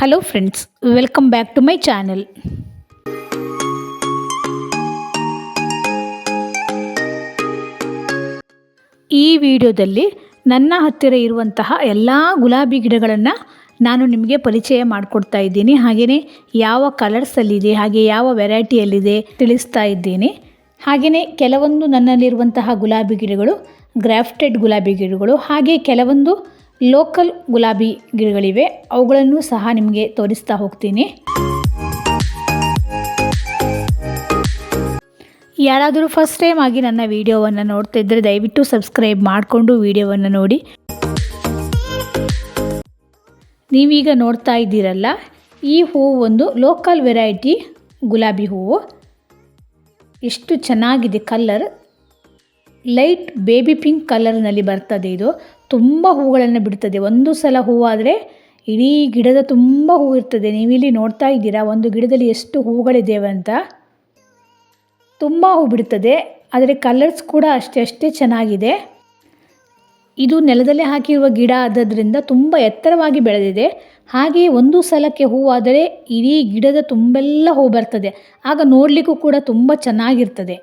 Hello friends welcome back to my channel ಈ ವಿಡಿಯೋದಲ್ಲಿ ನನ್ನ ಹತ್ತಿರ ಇರುವಂತಹ ಎಲ್ಲ ಗುಲಾಬಿ ಗಿಡಗಳನ್ನು ನಾನು ನಿಮಗೆ ಪರಿಚಯ ಮಾಡಿಕೊಡ್ತಾ ಇದ್ದೀನಿ. ಹಾಗೆಯೇ ಯಾವ ಕಲರ್ಸಲ್ಲಿದೆ ಹಾಗೆ ಯಾವ ವೆರೈಟಿಯಲ್ಲಿದೆ ತಿಳಿಸ್ತಾ ಇದ್ದೀನಿ. ಹಾಗೆಯೇ ಕೆಲವೊಂದು ನನ್ನಲ್ಲಿರುವಂತಹ ಗುಲಾಬಿ ಗಿಡಗಳು ಗ್ರಾಫ್ಟೆಡ್ ಗುಲಾಬಿ ಗಿಡಗಳು, ಹಾಗೆ ಕೆಲವೊಂದು ಲೋಕಲ್ ಗುಲಾಬಿ ಗಿಡಗಳಿವೆ. ಅವುಗಳನ್ನು ಸಹ ನಿಮಗೆ ತೋರಿಸ್ತಾ ಹೋಗ್ತೀನಿ. ಯಾರಾದರೂ ಫಸ್ಟ್ ಟೈಮ್ ಆಗಿ ನನ್ನ ವಿಡಿಯೋವನ್ನು ನೋಡ್ತಾ ಇದ್ದರೆ ದಯವಿಟ್ಟು ಸಬ್ಸ್ಕ್ರೈಬ್ ಮಾಡಿಕೊಂಡು ವಿಡಿಯೋವನ್ನು ನೋಡಿ. ನೀವೀಗ ನೋಡ್ತಾ ಇದ್ದೀರಲ್ಲ, ಈ ಹೂವು ಒಂದು ಲೋಕಲ್ ವೆರೈಟಿ ಗುಲಾಬಿ ಹೂವು. ಎಷ್ಟು ಚೆನ್ನಾಗಿದೆ ಕಲ್ಲರ್ ಲೈಟ್ ಬೇಬಿ ಪಿಂಕ್ ಕಲರ್ನಲ್ಲಿ ಬರ್ತದೆ ಇದು. ತುಂಬ ಹೂಗಳನ್ನು ಬಿಡ್ತದೆ. ಒಂದು ಸಲ ಹೂವಾದರೆ ಇಡೀ ಗಿಡದ ತುಂಬ ಹೂ ಇರ್ತದೆ. ನೀವಿಲ್ಲಿ ನೋಡ್ತಾ ಇದ್ದೀರಾ, ಒಂದು ಗಿಡದಲ್ಲಿ ಎಷ್ಟು ಹೂಗಳಿದ್ದೇವೆ ಅಂತ? ತುಂಬ ಹೂ ಬಿಡ್ತದೆ. ಆದರೆ ಕಲರ್ಸ್ ಕೂಡ ಅಷ್ಟೇ ಅಷ್ಟೇ ಚೆನ್ನಾಗಿದೆ. ಇದು ನೆಲದಲ್ಲೇ ಹಾಕಿರುವ ಗಿಡ ಆದ್ದರಿಂದ ತುಂಬ ಎತ್ತರವಾಗಿ ಬೆಳೆದಿದೆ. ಹಾಗೆಯೇ ಒಂದು ಸಲಕ್ಕೆ ಹೂವಾದರೆ ಇಡೀ ಗಿಡದ ತುಂಬೆಲ್ಲ ಹೂ ಬರ್ತದೆ. ಆಗ ನೋಡಲಿಕ್ಕೂ ಕೂಡ ತುಂಬ ಚೆನ್ನಾಗಿರ್ತದೆ.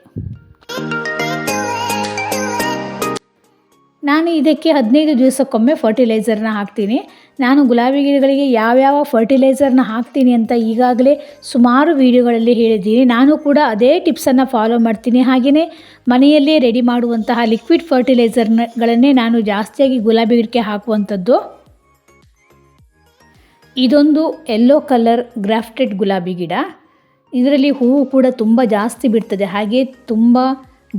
ನಾನು ಇದಕ್ಕೆ ಹದಿನೈದು ದಿವಸಕ್ಕೊಮ್ಮೆ ಫರ್ಟಿಲೈಸರ್ನ ಹಾಕ್ತೀನಿ. ನಾನು ಗುಲಾಬಿ ಗಿಡಗಳಿಗೆ ಯಾವ್ಯಾವ ಫರ್ಟಿಲೈಸರ್ನ ಹಾಕ್ತೀನಿ ಅಂತ ಈಗಾಗಲೇ ಸುಮಾರು ವೀಡಿಯೋಗಳಲ್ಲಿ ಹೇಳಿದ್ದೀನಿ. ನಾನು ಕೂಡ ಅದೇ ಟಿಪ್ಸನ್ನು ಫಾಲೋ ಮಾಡ್ತೀನಿ. ಹಾಗೆಯೇ ಮನೆಯಲ್ಲೇ ರೆಡಿ ಮಾಡುವಂತಹ ಲಿಕ್ವಿಡ್ ಫರ್ಟಿಲೈಸರ್ಗಳನ್ನೇ ನಾನು ಜಾಸ್ತಿಯಾಗಿ ಗುಲಾಬಿ ಗಿಡಕ್ಕೆ ಹಾಕುವಂಥದ್ದು. ಇದೊಂದು ಎಲ್ಲೋ ಕಲರ್ ಗ್ರಾಫ್ಟೆಡ್ ಗುಲಾಬಿ ಗಿಡ. ಇದರಲ್ಲಿ ಹೂವು ಕೂಡ ತುಂಬ ಜಾಸ್ತಿ ಬಿಡ್ತದೆ. ಹಾಗೆ ತುಂಬ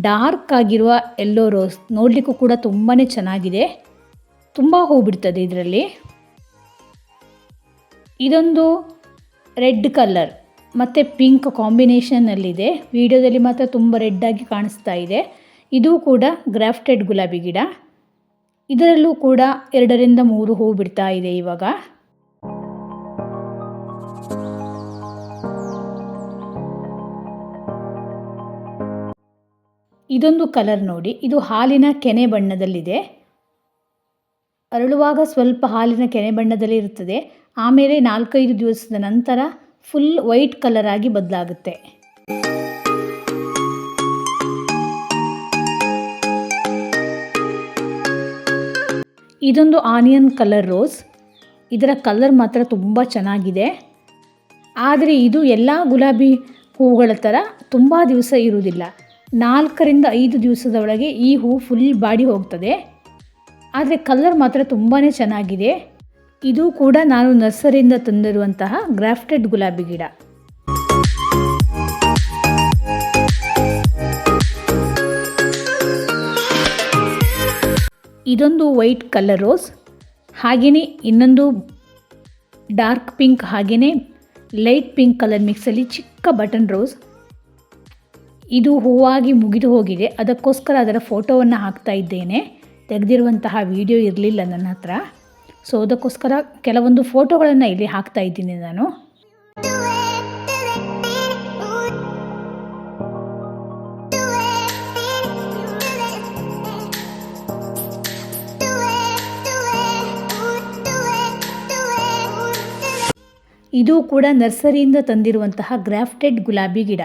ಡಾರ್ಕ್ ಆಗಿರುವ ಎಲ್ಲೋ ರೋಸ್ ನೋಡಲಿಕ್ಕೂ ಕೂಡ ತುಂಬಾ ಚೆನ್ನಾಗಿದೆ. ತುಂಬ ಹೂ ಬಿಡ್ತದೆ ಇದರಲ್ಲಿ. ಇದೊಂದು ರೆಡ್ ಕಲರ್ ಮತ್ತು ಪಿಂಕ್ ಕಾಂಬಿನೇಷನ್ನಲ್ಲಿದೆ ವಿಡಿಯೋದಲ್ಲಿ ಮಾತ್ರ ತುಂಬ ರೆಡ್ಡಾಗಿ ಕಾಣಿಸ್ತಾ ಇದೆ. ಇದು ಕೂಡ ಗ್ರಾಫ್ಟೆಡ್ ಗುಲಾಬಿ ಗಿಡ. ಇದರಲ್ಲೂ ಕೂಡ ಎರಡರಿಂದ ಮೂರು ಹೂ ಬಿಡ್ತಾ ಇದೆ ಇವಾಗ. ಇದೊಂದು ಕಲರ್ ನೋಡಿ. ಇದು ಹಾಲಿನ ಕೆನೆ ಬಣ್ಣದಲ್ಲಿದೆ. ಅರಳುವಾಗ ಸ್ವಲ್ಪ ಹಾಲಿನ ಕೆನೆ ಬಣ್ಣದಲ್ಲಿ ಇರುತ್ತದೆ. ಆಮೇಲೆ ನಾಲ್ಕೈದು ದಿವಸದ ನಂತರ ಫುಲ್ ವೈಟ್ ಕಲರ್ ಆಗಿ ಬದಲಾಗುತ್ತೆ. ಇದೊಂದು ಆನಿಯನ್ ಕಲರ್ ರೋಸ್ ಇದರ ಕಲರ್ ಮಾತ್ರ ತುಂಬ ಚೆನ್ನಾಗಿದೆ. ಆದರೆ ಇದು ಎಲ್ಲ ಗುಲಾಬಿ ಹೂಗಳ ಥರ ತುಂಬ ದಿವಸ ಇರುವುದಿಲ್ಲ. ನಾಲ್ಕರಿಂದ ಐದು ದಿವಸದ ಒಳಗೆ ಈ ಹೂ ಫುಲ್ ಬಾಡಿ ಹೋಗ್ತದೆ. ಆದರೆ ಕಲರ್ ಮಾತ್ರ ತುಂಬಾ ಚೆನ್ನಾಗಿದೆ. ಇದು ಕೂಡ ನಾನು ನರ್ಸರಿಯಿಂದ ತಂದಿರುವಂತಹ ಗ್ರಾಫ್ಟೆಡ್ ಗುಲಾಬಿ ಗಿಡ. ಇದೊಂದು ವೈಟ್ ಕಲರ್ ರೋಸ್ ಹಾಗೆಯೇ ಇನ್ನೊಂದು ಡಾರ್ಕ್ ಪಿಂಕ್ ಹಾಗೆಯೇ ಲೈಟ್ ಪಿಂಕ್ ಕಲರ್ ಮಿಕ್ಸಲ್ಲಿ ಚಿಕ್ಕ ಬಟನ್ ರೋಸ್ ಇದು ಹೂವಾಗಿ ಮುಗಿದು ಹೋಗಿದೆ. ಅದಕ್ಕೋಸ್ಕರ ಅದರ ಫೋಟೋವನ್ನು ಹಾಕ್ತಾ ಇದ್ದೇನೆ. ತೆಗೆದಿರುವಂತಹ ವಿಡಿಯೋ ಇರಲಿಲ್ಲ ನನ್ನ ಹತ್ರ. ಸೊ ಅದಕ್ಕೋಸ್ಕರ ಕೆಲವೊಂದು ಫೋಟೋಗಳನ್ನು ಇಲ್ಲಿ ಹಾಕ್ತಾ ಇದ್ದೀನಿ ನಾನು. ಇದು ಕೂಡ ನರ್ಸರಿಯಿಂದ ತಂದಿರುವಂತಹ ಗ್ರಾಫ್ಟೆಡ್ ಗುಲಾಬಿ ಗಿಡ.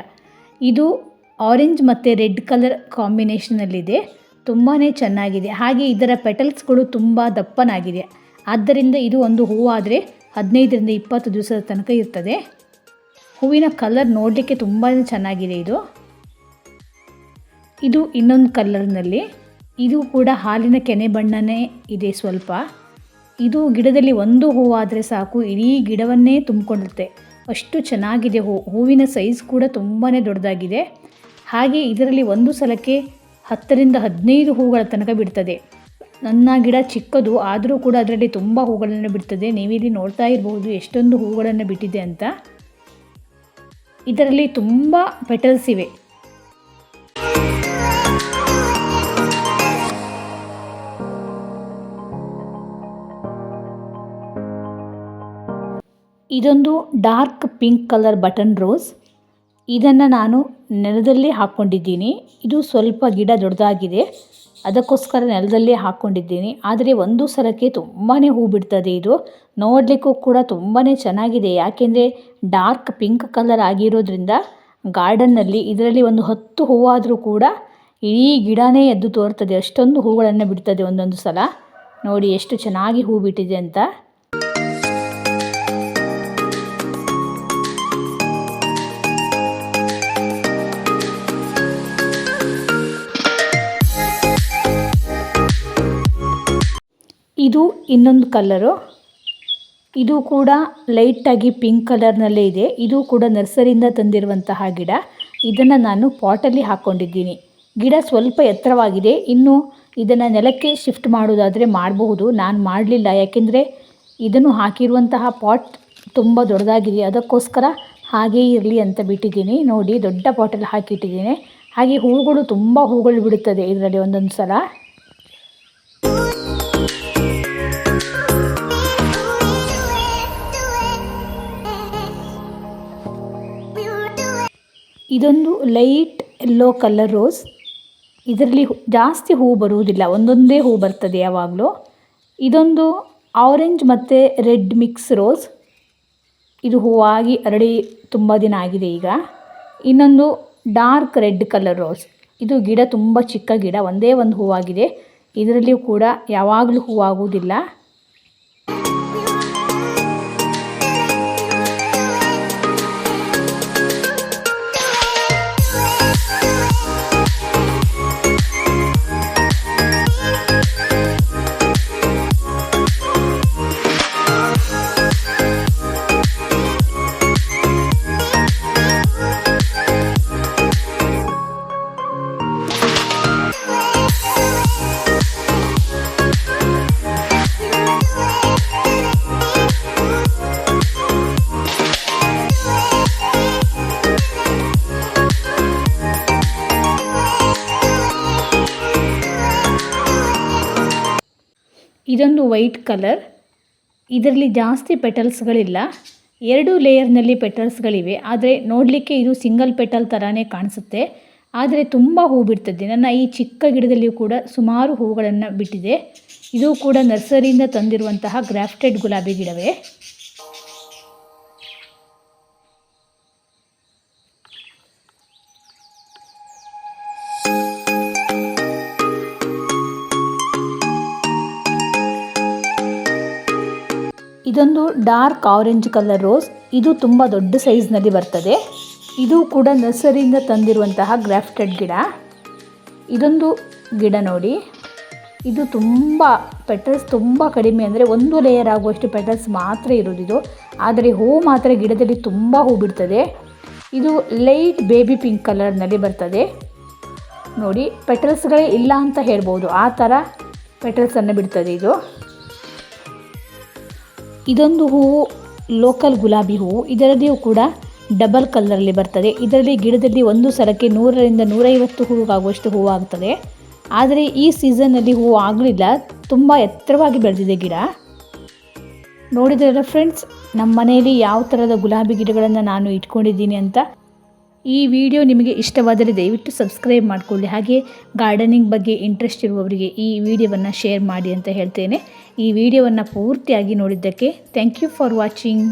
ಇದು ಆರೆಂಜ್ ಮತ್ತು ರೆಡ್ ಕಲರ್ ಕಾಂಬಿನೇಷನಲ್ಲಿದೆ. ತುಂಬಾ ಚೆನ್ನಾಗಿದೆ. ಹಾಗೆ ಇದರ ಪೆಟಲ್ಸ್ಗಳು ತುಂಬ ದಪ್ಪನಾಗಿದೆ. ಆದ್ದರಿಂದ ಇದು ಒಂದು ಹೂವಾದರೆ ಹದಿನೈದರಿಂದ ಇಪ್ಪತ್ತು ದಿವಸದ ತನಕ ಇರ್ತದೆ. ಹೂವಿನ ಕಲರ್ ನೋಡಲಿಕ್ಕೆ ತುಂಬಾ ಚೆನ್ನಾಗಿದೆ ಇದು. ಇದು ಇನ್ನೊಂದು ಕಲರ್ನಲ್ಲಿ. ಇದು ಕೂಡ ಹಾಲಿನ ಕೆನೆ ಬಣ್ಣನೇ ಇದೆ ಸ್ವಲ್ಪ. ಇದು ಗಿಡದಲ್ಲಿ ಒಂದು ಹೂವಾದರೆ ಸಾಕು, ಇಡೀ ಗಿಡವನ್ನೇ ತುಂಬಿಕೊಂಡಿರುತ್ತೆ ಅಷ್ಟು ಚೆನ್ನಾಗಿದೆ ಹೂ. ಹೂವಿನ ಸೈಜ್ ಕೂಡ ತುಂಬಾ ದೊಡ್ಡದಾಗಿದೆ. ಹಾಗೆ ಇದರಲ್ಲಿ ಒಂದು ಸಲಕ್ಕೆ ಹತ್ತರಿಂದ ಹದಿನೈದು ಹೂಗಳ ತನಕ ಬಿಡ್ತದೆ. ನನ್ನ ಗಿಡ ಚಿಕ್ಕದು, ಆದರೂ ಕೂಡ ಅದರಲ್ಲಿ ತುಂಬ ಹೂಗಳನ್ನು ಬಿಡ್ತದೆ. ನೀವಿಲ್ಲಿ ನೋಡ್ತಾ ಇರಬಹುದು ಎಷ್ಟೊಂದು ಹೂಗಳನ್ನು ಬಿಟ್ಟಿದೆ ಅಂತ. ಇದರಲ್ಲಿ ತುಂಬ ಪೆಟಲ್ಸ್ ಇವೆ. ಇದೊಂದು dark pink colour button rose. ಇದನ್ನು ನಾನು ನೆಲದಲ್ಲಿ ಹಾಕ್ಕೊಂಡಿದ್ದೀನಿ. ಇದು ಸ್ವಲ್ಪ ಗಿಡ ದೊಡ್ಡದಾಗಿದೆ. ಅದಕ್ಕೋಸ್ಕರ ನೆಲದಲ್ಲೇ ಹಾಕ್ಕೊಂಡಿದ್ದೀನಿ. ಆದರೆ ಒಂದು ಸಲಕ್ಕೆ ತುಂಬಾ ಹೂ ಬಿಡ್ತದೆ ಇದು. ನೋಡಲಿಕ್ಕೂ ಕೂಡ ತುಂಬಾ ಚೆನ್ನಾಗಿದೆ. ಯಾಕೆಂದರೆ ಡಾರ್ಕ್ ಪಿಂಕ್ ಕಲರ್ ಆಗಿರೋದ್ರಿಂದ ಗಾರ್ಡನ್ನಲ್ಲಿ ಇದರಲ್ಲಿ ಒಂದು ಹತ್ತು ಹೂವಾದರೂ ಕೂಡ ಇಡೀ ಗಿಡನೇ ಎದ್ದು ತೋರ್ತದೆ. ಅಷ್ಟೊಂದು ಹೂಗಳನ್ನು ಬಿಡ್ತದೆ ಒಂದೊಂದು ಸಲ. ನೋಡಿ ಎಷ್ಟು ಚೆನ್ನಾಗಿ ಹೂ ಬಿಟ್ಟಿದೆ ಅಂತ. ಇದು ಇನ್ನೊಂದು ಕಲ್ಲರು ಇದು ಕೂಡ ಲೈಟಾಗಿ ಪಿಂಕ್ ಕಲರ್ನಲ್ಲೇ ಇದೆ. ಇದು ಕೂಡ ನರ್ಸರಿಯಿಂದ ತಂದಿರುವಂತಹ ಗಿಡ. ಇದನ್ನು ನಾನು ಪಾಟಲ್ಲಿ ಹಾಕ್ಕೊಂಡಿದ್ದೀನಿ ಗಿಡ ಸ್ವಲ್ಪ ಎತ್ತರವಾಗಿದೆ. ಇನ್ನು ಇದನ್ನು ನೆಲಕ್ಕೆ ಶಿಫ್ಟ್ ಮಾಡೋದಾದರೆ ಮಾಡಬಹುದು. ನಾನು ಮಾಡಲಿಲ್ಲ. ಯಾಕೆಂದರೆ ಇದನ್ನು ಹಾಕಿರುವಂತಹ ಪಾಟ್ ತುಂಬ ದೊಡ್ಡದಾಗಿದೆ. ಅದಕ್ಕೋಸ್ಕರ ಹಾಗೇ ಇರಲಿ ಅಂತ ಬಿಟ್ಟಿದ್ದೀನಿ. ನೋಡಿ, ದೊಡ್ಡ ಪಾಟಲ್ಲಿ ಹಾಕಿಟ್ಟಿದ್ದೀನಿ. ಹಾಗೆ ಹೂಗಳು ತುಂಬ ಹೂಗಳು ಬಿಡುತ್ತದೆ ಇದರಲ್ಲಿ ಒಂದೊಂದು ಸಲ ಇದೊಂದು ಲೈಟ್ ಎಲ್ಲೋ ಕಲರ್ ರೋಸ್. ಇದರಲ್ಲಿ ಜಾಸ್ತಿ ಹೂ ಬರುವುದಿಲ್ಲ. ಒಂದೊಂದೇ ಹೂ ಬರ್ತದೆ ಯಾವಾಗಲೂ. ಇದೊಂದು ಆರೆಂಜ್ ಮತ್ತು ರೆಡ್ ಮಿಕ್ಸ್ ರೋಸ್. ಇದು ಹೂವಾಗಿ ಅರಳಿ ತುಂಬ ದಿನ ಆಗಿದೆ ಈಗ. ಇನ್ನೊಂದು ಡಾರ್ಕ್ ರೆಡ್ ಕಲರ್ ರೋಸ್. ಇದು ಗಿಡ ತುಂಬ ಚಿಕ್ಕ ಗಿಡ, ಒಂದೇ ಒಂದು ಹೂವಾಗಿದೆ. ಇದರಲ್ಲಿಯೂ ಕೂಡ ಯಾವಾಗಲೂ ಹೂವಾಗುವುದಿಲ್ಲ. ಇದೊಂದು ವೈಟ್ ಕಲರ್. ಇದರಲ್ಲಿ ಜಾಸ್ತಿ ಪೆಟಲ್ಸ್ಗಳಿಲ್ಲ. ಎರಡು ಲೇಯರ್ನಲ್ಲಿ ಪೆಟಲ್ಸ್ಗಳಿವೆ. ಆದರೆ ನೋಡಲಿಕ್ಕೆ ಇದು ಸಿಂಗಲ್ ಪೆಟಲ್ ಥರನೇ ಕಾಣಿಸುತ್ತೆ. ಆದರೆ ತುಂಬ ಹೂ ಬಿಡ್ತದೆ. ನನ್ನ ಈ ಚಿಕ್ಕ ಗಿಡದಲ್ಲಿಯೂ ಕೂಡ ಸುಮಾರು ಹೂಗಳನ್ನು ಬಿಟ್ಟಿದೆ. ಇದು ಕೂಡ ನರ್ಸರಿಯಿಂದ ತಂದಿರುವಂತಹ ಗ್ರಾಫ್ಟೆಡ್ ಗುಲಾಬಿ ಗಿಡವೇ. ಇದೊಂದು ಡಾರ್ಕ್ ಆರೆಂಜ್ ಕಲರ್ ರೋಸ್. ಇದು ತುಂಬ ದೊಡ್ಡ ಸೈಜ್ನಲ್ಲಿ ಬರ್ತದೆ. ಇದು ಕೂಡ ನರ್ಸರಿಯಿಂದ ತಂದಿರುವಂತಹ ಗ್ರಾಫ್ಟೆಡ್ ಗಿಡ. ಇದೊಂದು ಗಿಡ ನೋಡಿ. ಇದು ತುಂಬ ಪೆಟಲ್ಸ್ ತುಂಬ ಕಡಿಮೆ ಅಂದರೆ ಒಂದು ಲೇಯರ್ ಆಗುವಷ್ಟು ಪೆಟಲ್ಸ್ ಮಾತ್ರ ಇರೋದು ಇದು ಆದರೆ ಹೂ ಮಾತ್ರ ಗಿಡದಲ್ಲಿ ತುಂಬ ಹೂ ಬಿಡ್ತದೆ. ಇದು ಲೈಟ್ ಬೇಬಿ ಪಿಂಕ್ ಕಲರ್ನಲ್ಲಿ ಬರ್ತದೆ. ನೋಡಿ, ಪೆಟಲ್ಸ್ಗಳೇ ಇಲ್ಲ ಅಂತ ಹೇಳ್ಬೋದು. ಆ ಥರ ಪೆಟಲ್ಸನ್ನು ಬಿಡ್ತದೆ ಇದು. ಇದೊಂದು ಹೂವು ಲೋಕಲ್ ಗುಲಾಬಿ ಹೂವು ಇದರಲ್ಲಿಯೂ ಕೂಡ ಡಬಲ್ ಕಲರಲ್ಲಿ ಬರ್ತದೆ. ಇದರಲ್ಲಿ ಗಿಡದಲ್ಲಿ ಒಂದು ಸಲಕ್ಕೆ ನೂರರಿಂದ ನೂರೈವತ್ತು ಹೂವಾಗುವಷ್ಟು ಹೂವಾಗ್ತದೆ ಆದರೆ ಈ ಸೀಸನ್ನಲ್ಲಿ ಹೂವು ಆಗಲಿಲ್ಲ. ತುಂಬ ಎತ್ತರವಾಗಿ ಬೆಳೆದಿದೆ ಗಿಡ. ನೋಡಿದ್ರಲ್ಲ ಫ್ರೆಂಡ್ಸ್ ನಮ್ಮ ಮನೆಯಲ್ಲಿ ಯಾವ ಥರದ ಗುಲಾಬಿ ಗಿಡಗಳನ್ನು ನಾನು ಇಟ್ಕೊಂಡಿದ್ದೀನಿ ಅಂತ ಈ ವಿಡಿಯೋ ನಿಮಗೆ ಇಷ್ಟವಾದರೆ ದಯವಿಟ್ಟು ಸಬ್ಸ್ಕ್ರೈಬ್ ಮಾಡಿಕೊಳ್ಳಿ. ಹಾಗೆ ಗಾರ್ಡನಿಂಗ್ ಬಗ್ಗೆ ಇಂಟ್ರೆಸ್ಟ್ ಇರುವವರಿಗೆ ಈ ವಿಡಿಯೋವನ್ನು ಶೇರ್ ಮಾಡಿ ಅಂತ ಹೇಳ್ತೇನೆ. ಈ ವಿಡಿಯೋವನ್ನು ಪೂರ್ತಿಯಾಗಿ ನೋಡಿದ್ದಕ್ಕೆ ಥ್ಯಾಂಕ್ ಯು ಫಾರ್ ವಾಚಿಂಗ್